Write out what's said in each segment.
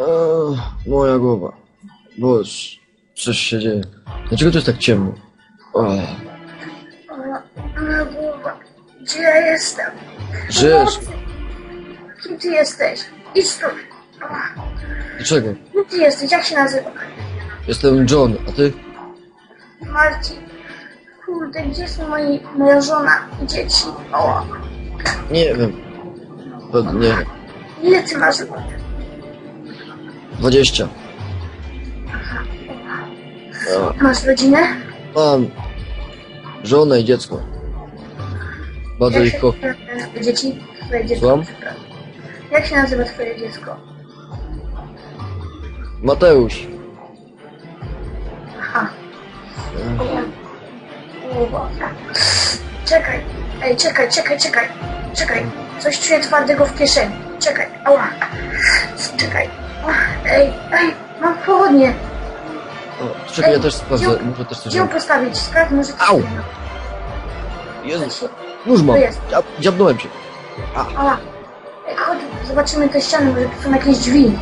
Eee, moja głowa. Boż, coś się dzieje. Dlaczego to jest tak ciemno? O, Moja, moja głowa. Gdzie ja jestem? żyjesz? Pomocy! Kim ty jesteś? Idź tu. Dlaczego? Kim ty jesteś? Jak się nazywa? Jestem John, a ty? Marcin. Kurde, gdzie są moi, moja żona i dzieci? O, Nie wiem. Pewnie ile ty masz lat? 20. O, Masz rodzinę? mam żonę i dziecko. Bardzo Jak ich się kocham. nazywa twoje dzieci? Twoje dziecko. Słucham? przepraszam. Jak się nazywa twoje dziecko? Mateusz. Aha. Głowa. Czekaj. Ej, czekaj, czekaj, czekaj. Czekaj. Coś czuję twardego w kieszeni. Czekaj. Ała. Czekaj. Ej, ej, mam pochodnie. O, czekaj, ja też sprawdzę. Gdzie- Muszę też coś Gdzie postawić? Sprawdź, może coś Au. da. Jezus, nóż mam. To jest. Dziab, dziabnąłem się. Ała. Ej, chodź, zobaczymy te ściany, może tu są jakieś drzwi.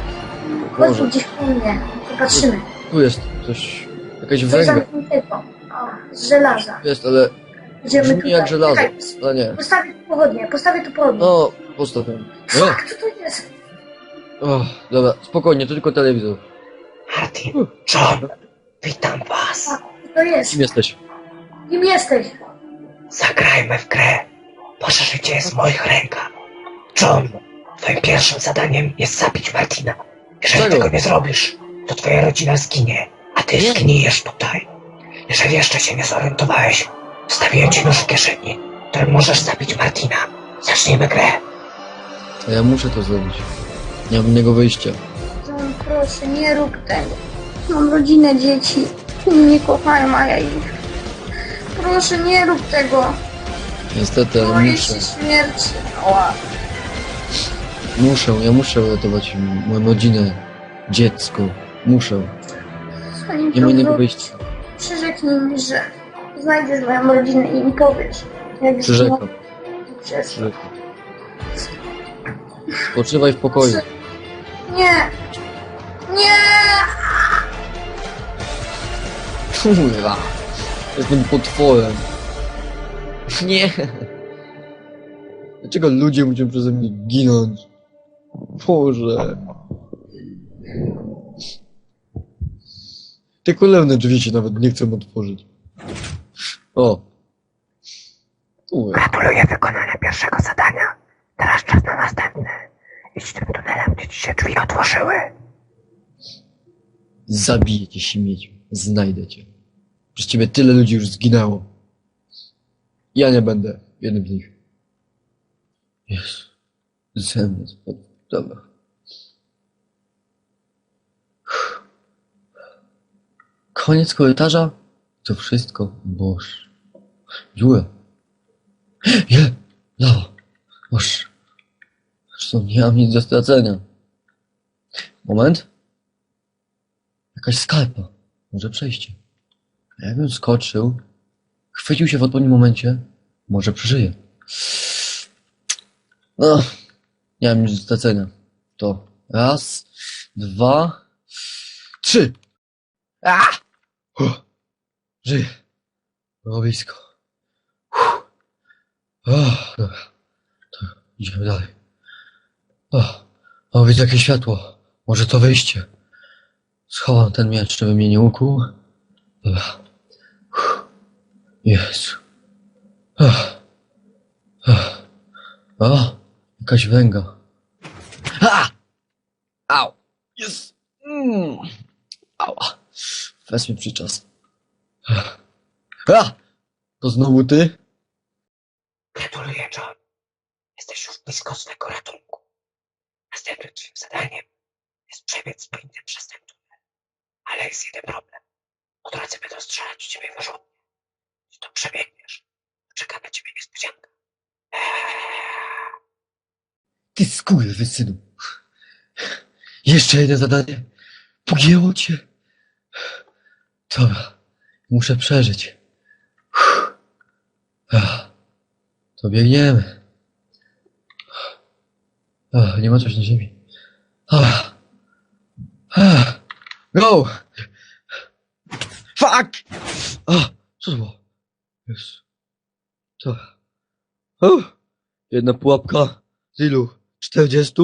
Chodź tu Boże, gdzieś po mnie. Popatrzymy. tu jest coś, jakaś Coś węgla. zamkniętego. O, z żelaza. Jest, ale Idziemy brzmi tutaj. jak żelazo. Czekaj, Ale nie. Postawię tu pochodnie, postawię tu pochodnie. No, postaw ją. O, co to jest? O, dobra, spokojnie, to tylko telewizor. Martin, John, witam was. Co to jest? Kim jesteś? Kim jesteś? Zagrajmy w grę. Wasze życie jest w moich rękach. John, twoim pierwszym zadaniem jest zabić Martina. Jeżeli Czego? tego nie zrobisz, to twoja rodzina zginie, a ty Nie. zgnijesz tutaj. Jeżeli jeszcze się nie zorientowałeś, wstawiłem ci nóż w kieszeni, którym możesz zabić Martina. Zacznijmy grę. A ja muszę to zrobić. Nie mam innego wyjścia. John, proszę, nie rób tego. Mam rodzinę, dzieci. Nie kochają, a ja ich. Proszę, nie rób tego. Niestety, ale Boję muszę. się śmierci. Ała. Muszę, ja muszę uratować moją rodzinę, dziecko. Muszę. Zanim Nie ma to innego zrobisz, wyjścia. Przyrzeknij mi, że znajdziesz moją rodzinę i mi powiesz. Jak Przyrzekam, znowu Przez... przyrzekam. Spoczywaj w pokoju. Nie! Nie! Kurwa. Jestem potworem. Nie. Dlaczego ludzie muszą przeze mnie ginąć? Boże. Te kolejne drzwi się nawet nie chcę otworzyć. O. Kurwa. Gratuluję wykonania pierwszego zadania. Teraz czas na następne. Idź tym tunelem, gdzie ci się drzwi otworzyły. Zabiję cię śmieciu. Znajdę cię. Przez ciebie tyle ludzi już zginęło. Ja nie będę jednym z nich. Jest. Ze mnie spod... Dobra. Koniec korytarza? To wszystko. Boż. Dziura. Nie! Lawa. Boż. Zresztą nie mam nic do stracenia. Moment. Jakaś skalpa. Może przejście. A jakbym skoczył, chwycił się w odpowiednim momencie, może przeżyję. No, nie mam nic do stracenia. To raz, dwa, trzy. A! Żyję. Było blisko. Uff. Dobra. To idziemy dalej. O, o, widzę jakieś światło. Może to wyjście. Schowam ten miecz, żeby mnie nie ukłuł. Jezu. Ach. Ach. O, jakaś węga. A! Au! Jest! Mm. Ała. Wezmę przyczas. Ach. A! To znowu ty? Gratuluję, John. Jesteś już blisko swego ratunku. Następnym twoim zadaniem jest przebiec sprintem przez ten tunel. Ale jest jeden problem. Drodze będą strzelać w ciebie wyrzutnie. Gdy to przebiegniesz, to czeka na ciebie niespodzianka. Eee. Ty skurwysynu. Jeszcze jedno zadanie. Pogięło cię. Dobra. Muszę przeżyć. To biegniemy. Ach, nie ma coś na ziemi. Ach. Go! Fuck! A, co to było? Jest. To. O, jedna pułapka. Z ilu? 40?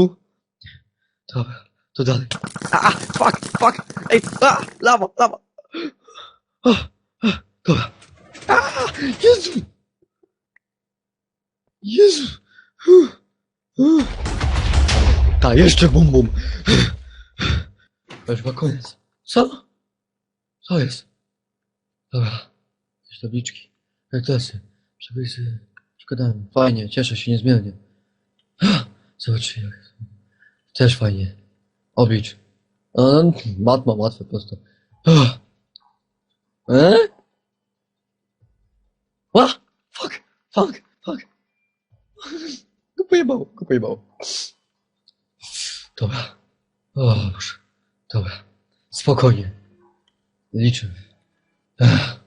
Dobra, to dalej. A, fuck, fuck! Ej, a, lawa, lawa! O, a, dobra. A, Jezu! Jezu! Uff, uff. Ta, jeszcze bum bum. To już chyba koniec. Co? Co jest? Dobra. Jakieś tabliczki. Kartesy. Przepisy. Szkodami. Fajnie, cieszę się niezmiernie. Zobaczcie jak. Też fajnie. Oblicz. No, mat mam łatwe po prostu. E? Ła! Fuck! Fuck! Fuck! Go pojebało, go pojebało. Dobra. O Boże. Dobra. Spokojnie. Liczymy. Ech.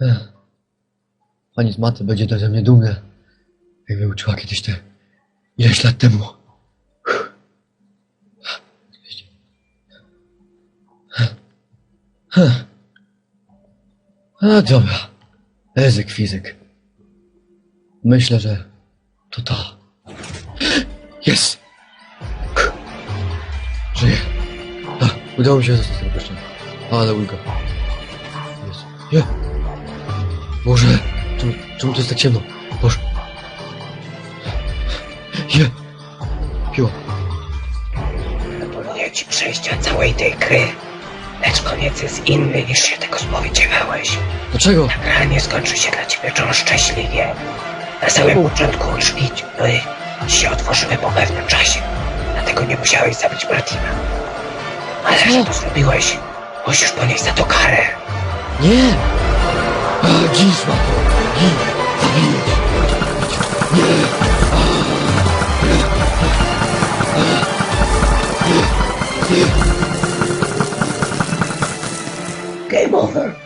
Ech. Pani z maty będzie ze mnie dumna. Jak wyuczyła kiedyś te ileś lat temu. A dobra. Ezyk fizyk. Myślę, że to ta. Jest! Udało mi się zostać tego gościa. Ale ulga. Jest. Nie. Boże, czemu, czemu to jest tak ciemno? Boże. Nie. Piło. Proponuję ci przejście całej tej gry. Lecz koniec jest inny niż się tego spodziewałeś. Dlaczego? Nagranie skończy się dla ciebie czą szczęśliwie. Na samym początku drzwi by ci się otworzyły po pewnym czasie. Dlatego nie musiałeś zabić Martina. Ale to zrobiłeś, musisz ponieść za to karę. Nie! A! Gin! Zabiję cię! Game over.